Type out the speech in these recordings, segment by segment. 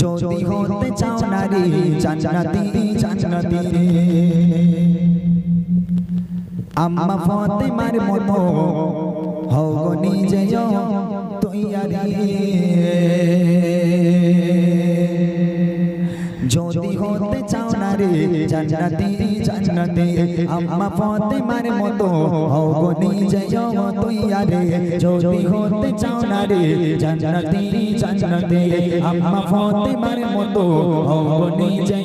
যদি হতে চাও নারী জান্নাতি জান্নাতি আম্মা ফাতেমার মতো হও গো নিজে তৈয়ারি। যদি হতে চাও নারী জান্নাতি জান্নাতি আম্মা ফাতেমার মতো হও গো নিজে রে যদি হতে চাও না রে, জান্নাতি জান্নাতি। আম্মা ফাতেমার মতো হও গো নিজে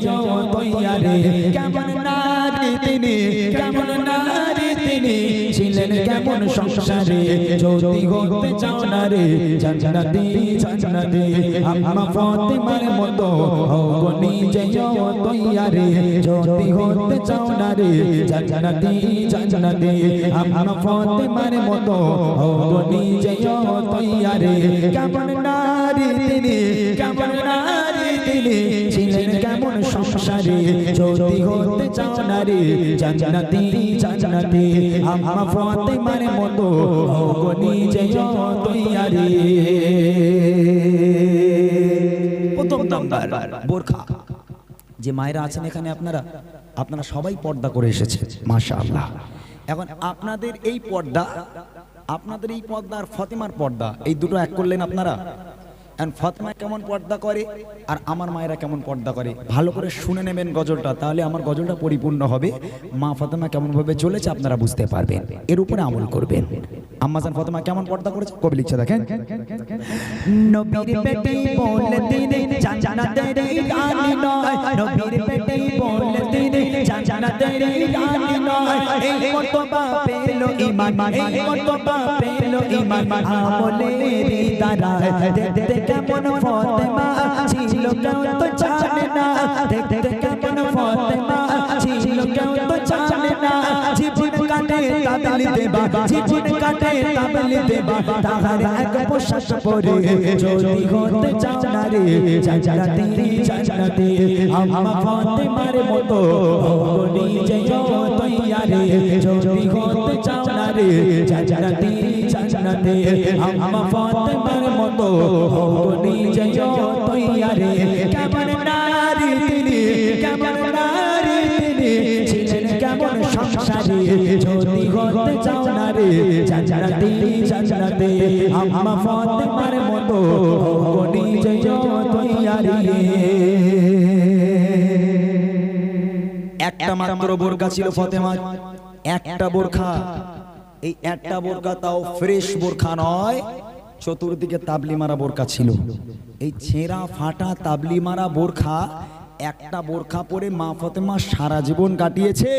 রে কেমন নারী তিনি, কেমন নারী তিনি ছিলেন কেমন সংসারে? মতো হও নিজে তৈয়ারি। যদি না রে, জান্নাতি জান্নাতি। আম্মা ফাতেমার মতো হও নিজে কেমন নারী কেমন নারী ছিলেন কেমন সংসারে? যদি হতে চাও জান্নাতি জান্নাতি। মতো হও নিজে প্রথম নাম্বার, বোরখা। যে মায়েরা আছেন এখানে আপনারা আপনারা সবাই পর্দা করে এসেছে মাশাআল্লাহ। এখন আপনাদের এই পর্দা, আপনাদের এই পর্দা আর ফতেমার পর্দা, এই দুটো এক করলেন আপনারা? এখন ফতেমা কেমন পর্দা করে? আর আমার মায়েরা কেমন পর্দা করে? ভালো করে শুনে নেবেন গজলটা, তাহলে আমার গজলটা পরিপূর্ণ হবে। মা ফতেমা কেমন ভাবে চলেছে আপনারা বুঝতে পারবেন। এর উপরে আমল করবেন। আম্মাজান ফতেমা কেমন পর্দা করেছে? কবি লিখছে, দেখেন। নবীর দেখতে কেমন ফতেমা ছিল কেউ তো জানে না, দেখতে কেমন ফতেমা ছিল কেউ তো জানে না। জীবন কাটে তাবলি দেবা, জীবন কাটে তাবলি দেবা, তাহার এক পোশাক পরে যদি হতে চাও রে, জান্নাতি জান্নাতি। আম্মা ফাতেমার মতো হও নিজে তৈয়ারি, যদি হতে চাও রে, জান্নাতি জান্নাতি আম্মা ফাতেমার মতো হও নিজে তৈয়ারি। কেমন নারী তিনি, কেমন নারী তিনি ছিলেন কেমন সংসারী। যদি হতে চাও না রে, জান্নাতি জান্নাতি আম্মা ফাতেমার মতো হও নিজে তৈয়ারি। একটা মাত্র বোরকা ছিল ফতেমা একটা বোরখা। এই একটা বোরকা তাও ফ্রেশ বোরখা নয়, চতুর্দিকে তাবলি মারা বোরকা ছিল। এই ছেঁড়া ফাটা তাবলি মারা বোরখা, একটা বোরখা পরে মা ফতেমা সারা জীবন কাটিয়েছে।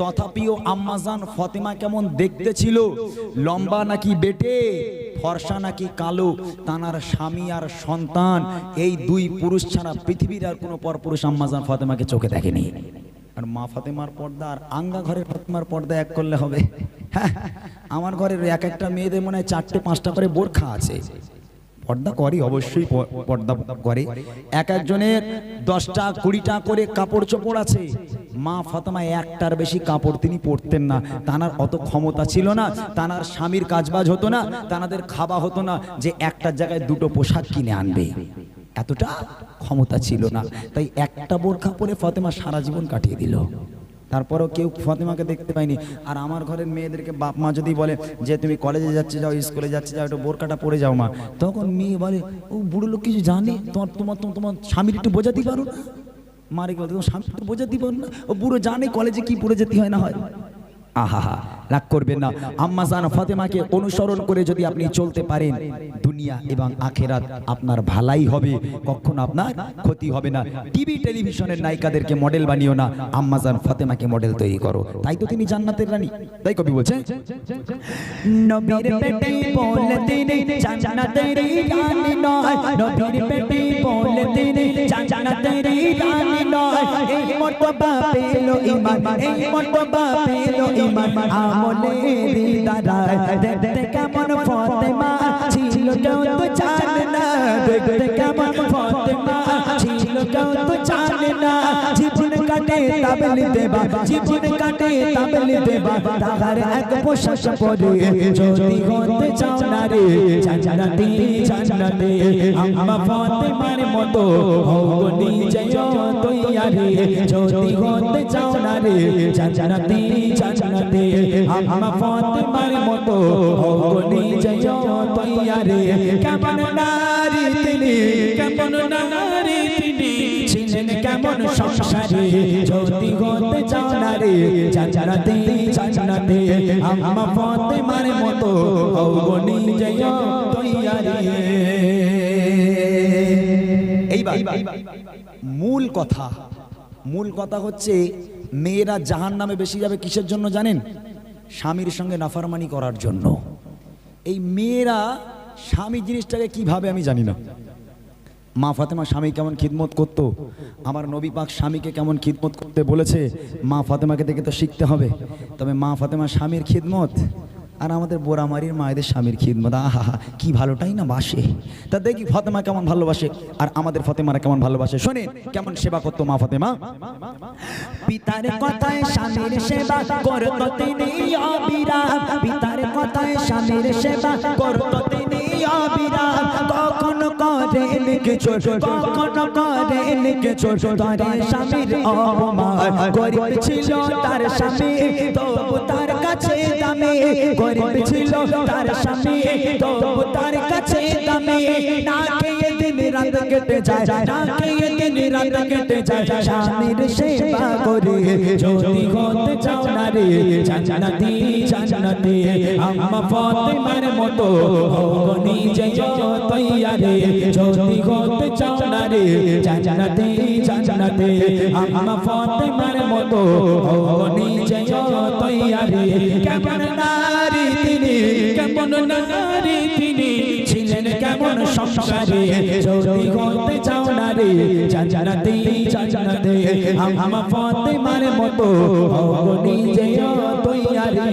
তথাপিও আম্মাজান ফতেমা কেমন দেখতে ছিল? লম্বা নাকি বেটে, ফর্সা নাকি কালো? তানার স্বামী আর সন্তান, এই দুই পুরুষ ছাড়া পৃথিবীর আর কোনো পরপুরুষ আম্মাজান ফতেমাকে চোখে দেখেনি। আর মা ফাতেমার পর্দা আর আঙ্গা ঘরের ফাতেমার পর্দা এক করলে হবে। হ্যাঁ আমার ঘরের এক একটা মেয়েদের মনে হয় চারটে পাঁচটা করে বোরখা আছে। পর্দা করে অবশ্যই পর্দা করে। এক একজনের দশটা কুড়িটা করে কাপড় চোপড় আছে। মা ফাতেমা একটার বেশি কাপড় তিনি পরতেন না। তানার অত ক্ষমতা ছিল না, তানার স্বামীর কাজবাজ হতো না, তানাদের খাওয়া হতো না যে একটার জায়গায় দুটো পোশাক কিনে আনবে। এতটা ক্ষমতা ছিল না। তাই একটা বোরখা পরে ফতেমা সারা জীবন কাটিয়ে দিল। তারপরেও কেউ ফতেমাকে দেখতে পায়নি। আর আমার ঘরের মেয়েদেরকে বাপ মা যদি বলে যে, তুমি কলেজে যাচ্ছে, যাও স্কুলে যাচ্ছে, যাও, একটু বোরকাটা পরে যাও মা। তখন মেয়ে বলে, ও বুড়ো লোক কিছু জানে? তোমার তোমার, তোমার- স্বামীর একটু বোঝাতে পারো না? মারে গেল তোমার স্বামী একটু বোঝাতে পারো না? ও বুড়ো জানে কলেজে কি পড়ে যেতে হয় না হয়? আহা হা রাগ করবেন না। আম্মা জান ফাতেমাকে অনুসরণ করে যদি আপনি চলতে পারেন, দুনিয়া এবং আখেরাত আপনার ভালাই হবে। কখনো আপনার ক্ষতি হবে না। টিভি, টেলিভিশনের নায়িকাদেরকে মডেল বানিও না। আম্মা জান ফাতেমাকে মডেল তৈরি করো। তাই তো তিনি জান্নাতের রানী। তাই কবি বলছেন ঈমান। আমলের দ্বারা দেখতে কেমন ফতেমা ছিল কেউ তো জানে না। দেখতে কেমন ফতেমা ছিল কেউ তো কাটে তাবলি দেবা। জীবন কাটে তাবলি দেবা। তাহার এক পোশাক পরে যদি হতে চাও না রে, জান্নাতি, জান্নাতে। আম্মা ফাতেমার মতো হও নিজে তৈয়ারি যদি হতে চাও না রে, জান্নাতি, জান্নাতে। আম্মা ফাতেমার মতো হও নিজে তৈয়ারি কেমন নারী তিনি, কেমন নারী কেমন সংসারে যদি হতে চাও না রে জান্নাতে জান্নাতে আম্মা ফাতেমার মতো হও নিজে তৈয়ারি। এইবার মূল কথা মূল কথা হচ্ছে মেয়েরা জাহান নামে বেশি যাবে কিসের জন্য জানেন? স্বামীর সঙ্গে নাফারমানি করার জন্য। এই মেয়েরা স্বামী জিনিসটাকে কীভাবে আমি জানি না। মা ফাতেমা স্বামী কেমন খিদমত করত? আমার নবী পাক স্বামীকে কেমন খিদমত করতে বলেছে? মা ফাতেমাকে দেখে তো শিখতে হবে। তবে মা ফাতেমা স্বামীর খিদমত আর আমাদের বোরামারির মায়েদের স্বামীর খিদমত আহা হা কি ভালোটাই না, বাসে? তা দেখি ফাতেমা কেমন ভালোবাসে, আর আমাদের ফাতেমারা কেমন ভালোবাসে, শোনেন, কেমন সেবা করতো মা ফাতেমা? পিতার কথায় স্বামীর সেবা করত তিনি অবিরাম পিতার কথায় স্বামীর সেবা করত তিনি অবিরাম কখনো করেন কিছু কখনো করেন কিছু তরে স্বামীর অপমান গরিব ছিল, তার স্বামী তবু গরিব ছিল তার স্বামী তবু তার কাছে দামি। না খেয়ে দিন রাত কেটে যায় দিন রাত কেটে যায় স্বামীর সেবা করে। যদি হতে চাও না রে জান্নাতি জান্নাতি আম্মা ফাতেমার মতো হও নিজে তৈয়ারে। যদি হতে চাও না রে জান্নাতি জান্নাতি আম্মা ফাতেমার মতো হও নিজে তৈয়ারে। কেমন নারী তিনি কেমন নারী তিনি ছিলেন কেমন সংসারে? যদি করতে চাও না রে? জান্নাতি। জান্নাতে আম্মা ফাতেমার মতো হও নিজে তৈয়ারি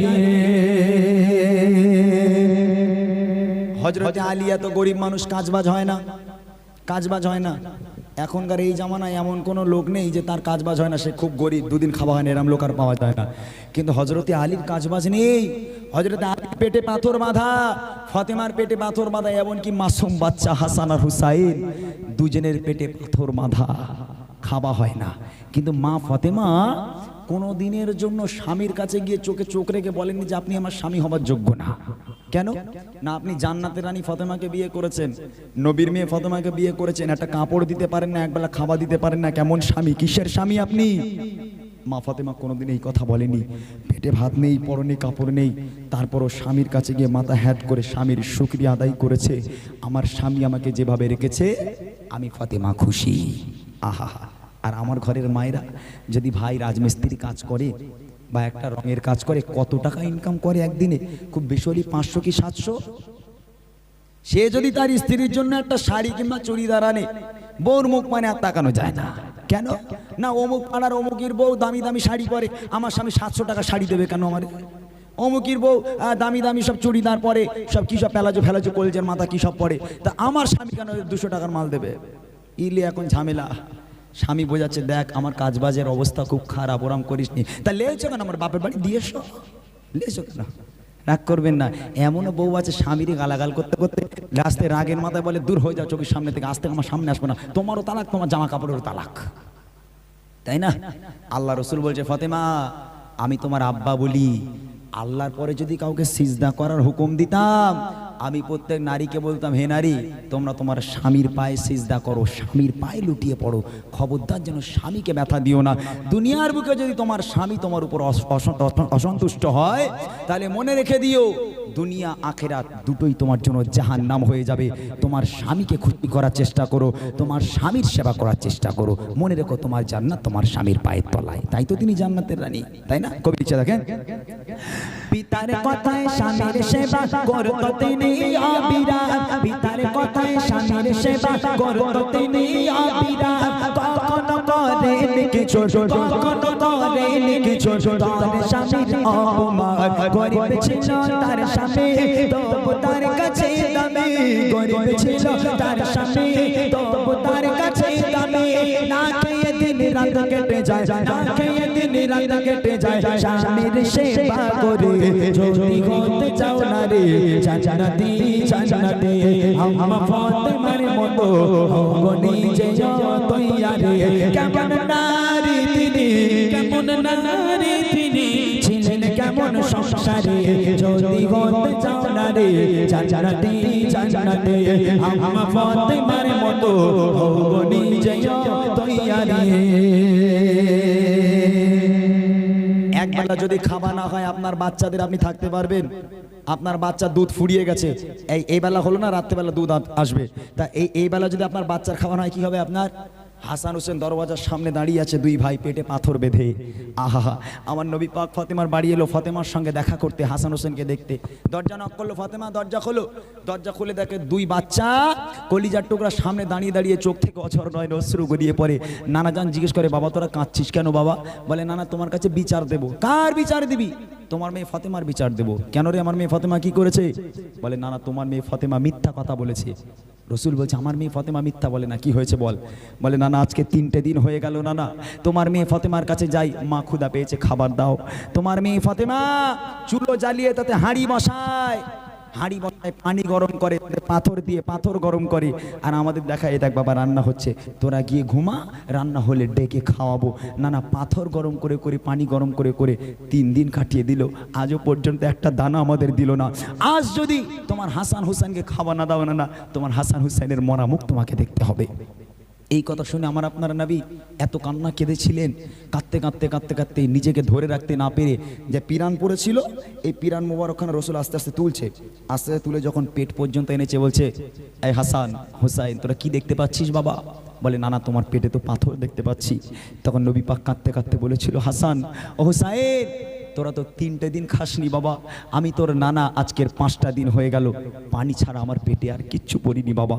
হজরতে আলিয়া তো গরিব মানুষ কাজবাজ হয় না। কাজবাজ হয় না। এখনকার এই জামানায় এমন কোনো লোক নেই যে তার কাজবাজ হয় না, সে খুব গরিব, দুদিন খাওয়া হয় না, এরম লোক আর পাওয়া যায় না। কিন্তু হজরতে আলীর কাজবাজ নেই। হজরতে আলীর পেটে পাথর বাঁধা, ফতেমার পেটে পাথর বাঁধা, এমনকি মাসুম বাচ্চা হাসান আর হুসাইন দুজনের পেটে পাথর বাঁধা। খাওয়া হয় না। কিন্তু মা ফতেমা কোনো দিনের জন্য স্বামীর কাছে গিয়ে চোখে চোখ রেখে বলেননি যে আপনি আমার স্বামী হবার যোগ্য না। কেন? না, আপনি জান্নাতের রানী ফতেমাকে বিয়ে করেছেন, নবীর মেয়ে ফতেমাকে বিয়ে করেছেন, একটা কাপড় দিতে পারেন না, একবেলা খাবার দিতে পারেন না, কেমন স্বামী, কিসের স্বামী আপনি? মা ফাতেমা কোনোদিন এই কথা বলেনি। পেটে ভাত নেই, পরনে কাপড় নেই, তারপরও স্বামীর কাছে গিয়ে মাথা হ্যাট করে স্বামীর শুক্রিয়া আদায় করেছে, আমার স্বামী আমাকে যেভাবে রেখেছে, আমি ফাতেমা খুশি। আহা। আর আমার ঘরের মায়েরা যদি ভাই রাজমিস্ত্রি কাজ করে বা একটা রঙের কাজ করে, কত টাকা ইনকাম করে একদিনে? খুব বেশি পাঁচশো কি সাতশো? সে যদি তার স্ত্রীর জন্য একটা শাড়ি কিংবা চুড়িদার আনে, বউর মুখ মানে আর তাকানো যায় না। কেন? না, অমুক পাড়ার অমুকের বউ দামি দামি শাড়ি পরে, আমার স্বামী সাতশো টাকা শাড়ি দেবে কেন আমার? অমুকির বউ দামি দামি সব চুড়িদার পরে, সব কি সব পেলাজো ফেলাজো কলজের মাথা কি সব পরে? তা আমার স্বামী কেন দুশো টাকার মাল দেবে? ইলে এখন ঝামেলা। স্বামী বোঝাচ্ছে, দেখ, আমার কাজবাজের অবস্থা খুব খারাপ, ওরম করিস নি। তা লেছো কেন? আমার বাপের বাড়ি দিয়েছ লেছো কেন? রাগ করবেন না। এমনও বউ আছে স্বামীরে গালাগাল করতে করতে রাস্তায় রাগের মাথায় বলে, দূর হয়ে যাও চোখের সামনে থেকে আসতে আমার সামনে আসব না। তোমারও তালাক, তোমার জামা কাপড়েরও তালাক। তাই না? আল্লাহ রসুল বলছে, ফতেমা, আমি তোমার আব্বা বলি। আল্লাহর পরে যদি কাউকে সিজদা করার হুকুম দিতাম আমি প্রত্যেক নারীকে বলতাম, হে নারী, তোমরা তোমার স্বামীর পায়ে সিজদা করো, স্বামীর পায়ে লুটিয়ে পড়ো। খবরদার যেন স্বামীকে ব্যথা দিও না। দুনিয়ার বুকে যদি তোমার স্বামী তোমার উপর অস- অস- অস- অসন্তুষ্ট হয়, তাহলে মনে রেখে দিও, দুনিয়া আখেরাত দুটোই তোমার জন্য জাহান নাম হয়ে যাবে। তোমার স্বামীকে খুশি করার চেষ্টা করো, তোমার স্বামীর সেবা করার চেষ্টা করো। মনে রেখো তোমার জান্নাত তোমার স্বামীর পায়ের তলায়। তাই তো তিনি জান্নাতের রানী, তাই না? কবি ইচ্ছা দেখেন পিতার কথায় স্বামীর সেবা করত তিনি অবিরাম পিতার কথায় স্বামীর সেবা করত তিনি অবিরাম কখনো করেন কিছু কখনো করেন কিছু তার স্বামীর অপমান। গরিব ছিল তার স্বামী তবু তার কাছে দামি গরিব ছিল তার স্বামী তবু তার কাছে রাত কেটে যায়। না খেয়ে দিন রাত কেটে যায়। স্বামীর সেবা করে যদি হতে চাও না রে জান্নাতি জান্নাতে আম্মা ফাতেমার মতো হও নিজে তৈয়ারে। কেমন নারী তিনি কেমন নারী কেমন সংসারে? যদি হতে চাও না রে, জান্নাতি, জান্নাতে। আম্মা ফাতেমার মতো হও নিজে তৈয়ারে। যদি খাওয়া না হয়, আপনার বাচ্চাদের আপনি থাকতে পারবেন। আপনার বাচ্চা দুধ ফুরিয়ে গেছে। এই এই বেলা হলো না, রাত্রেবেলা দুধ আসবে। তা এই এই বেলা যদি আপনার বাচ্চার খাওয়া না হয়, কি হবে আপনার? হাসান হোসেন দরওয়াজার সামনে দাঁড়িয়ে আছে দুই ভাই পেটে পাথর বেঁধে। আহা আমার নবী পাক ফাতেমার বাড়ি এলো, ফাতেমার সঙ্গে দেখা করতে, হাসান হোসেনকে দেখতে। দরজা নক করল, ফাতেমা, দরজা খোলো। দরজা খুলে দেখে দুই বাচ্চা কলিজার টুকরা সামনে দাঁড়িয়ে দাঁড়িয়ে চোখ থেকে অঝর নয়, অশ্রু গড়িয়ে পড়ে। নানা যান জিজ্ঞেস করে, বাবা, তোরা কাঁদছিস কেন বাবা? বলে, নানা, তোমার কাছে বিচার দেবো। কার বিচার দিবি? তোমার মেয়ে ফাতেমার বিচার দেবো। কেন রে, আমার মেয়ে ফাতেমা কি করেছে? বলে, নানা, তোমার মেয়ে ফাতেমা মিথ্যা কথা বলেছে। রসুল বলছে, আমার মেয়ে ফতেমা মিথ্যা বলে না, কি হয়েছে বল? বলে না না আজকে তিনটে দিন হয়ে গেল না না তোমার মেয়ে ফতেমার কাছে যাই, মা ক্ষুদা পেয়েছে, খাবার দাও। তোমার মেয়ে ফতেমা, চুলো জ্বালিয়ে তাতে হাঁড়ি বসায়। হাঁড়ি বসায় পানি গরম করে পাথর দিয়ে পাথর গরম করে। আর আমাদের দেখা এটা দেখ বাবা, রান্না হচ্ছে। তোরা গিয়ে ঘুমা, রান্না হলে ডেকে খাওয়াবো। না না, পাথর গরম করে করে, পানি গরম করে করে তিন দিন কাটিয়ে দিল। আজও পর্যন্ত একটা দানা আমাদের দিল না। আজ যদি তোমার হাসান হুসেনকে খাওয়া না দাও না না, তোমার হাসান হুসেনের মরামুখ তোমাকে দেখতে হবে। এই কথা শুনে আমার আপনার নাবি এত কান্না কেঁদেছিলেন। কাঁদতে কাঁদতে কাঁদতে কাঁদতে নিজেকে ধরে রাখতে না পেরে যে পিরান পড়েছিল, এই পিরান মোবারকখানা রসুল আস্তে আস্তে তুলছে। আস্তে আস্তে তুলে যখন পেট পর্যন্ত এনেছে বলছে, এই হাসান, হোসাইন, তোরা কি দেখতে পাচ্ছিস বাবা? বলে, নানা, তোমার পেটে তো পাথর দেখতে পাচ্ছি। তখন নবী পাক কাঁদতে কাঁদতে বলেছিল, হাসান, ও হোসাইন তোরা তো তিনটে দিন খাসনি বাবা। আমি তোর নানা আজকের পাঁচটা দিন হয়ে গেল। পানি ছাড়া আমার পেটে আর কিচ্ছু পড়িনি বাবা।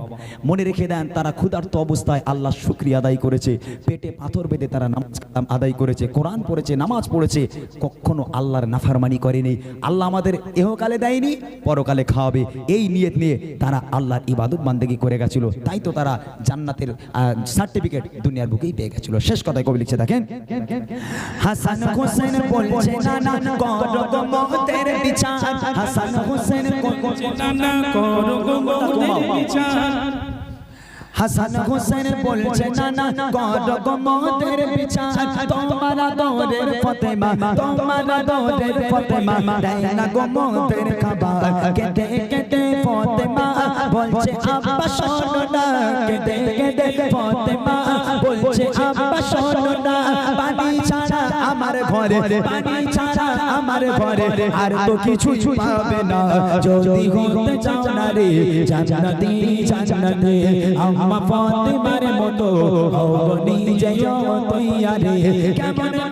মনে রেখে দেন, তারা ক্ষুধার্ত অবস্থায় আল্লাহ শুক্রিয়া আদায় করেছে। পেটে পাথর বেঁধে তারা নামাজ আদায় করেছে, কোরআন পড়েছে, নামাজ পড়েছে। কখনো আল্লাহর নাফারমানি করেনি। আল্লাহ আমাদের এহকালে দেয়নি, পরকালে খাওয়াবে। এই নিয়ত নিয়ে তারা আল্লাহর ইবাদত বান্দেগি করে গেছিল। তাই তো তারা জান্নাতের সার্টিফিকেট দুনিয়ার বুকেই পেয়ে গেছিল। শেষ কথায় কবি লিখছে, দেখেন। হাসান হোসেন বলছে না করো গো মতের বিচার। হাসান হোসেন বলছে না করো গো মতের বিচার। হাসান হোসেন বলছে না না করো গো মতের বিচার। তোমার দৌড়ের ফতেমা তোমার দৌড়ের ফতেমা। দেয় না গো মতের খাবার। কেটে কেটে ফতেমা। বলছে আব্বা শোনো না কেটে কেটে ফতেমা বলছে আব্বা শোনো না পানি ছাড়া আমার ঘরে পানি ছাড়া আমার ঘরে। আর তো কিছু পাবে না। যদি হতে চাও না রে জান্নাতি জান্নাতে আম্মা ফাতেমার মতো হও নিজে তৈয়ারে। কেমন নারী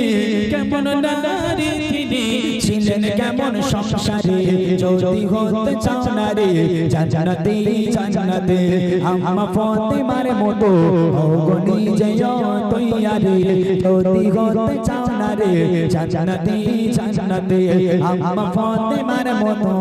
তিনি কেমন নারী তিনি? ছিলেন কেমন সংসারে? যদি হতে চাও না রে জান্নাতি জান্নাতে। আম্মা ফাতেমার মতো হও নিজে তৈয়ারে যদি হতে চাও না রে জান্নাতি জান্নাতে। আম্মা ফাতেমার মতো।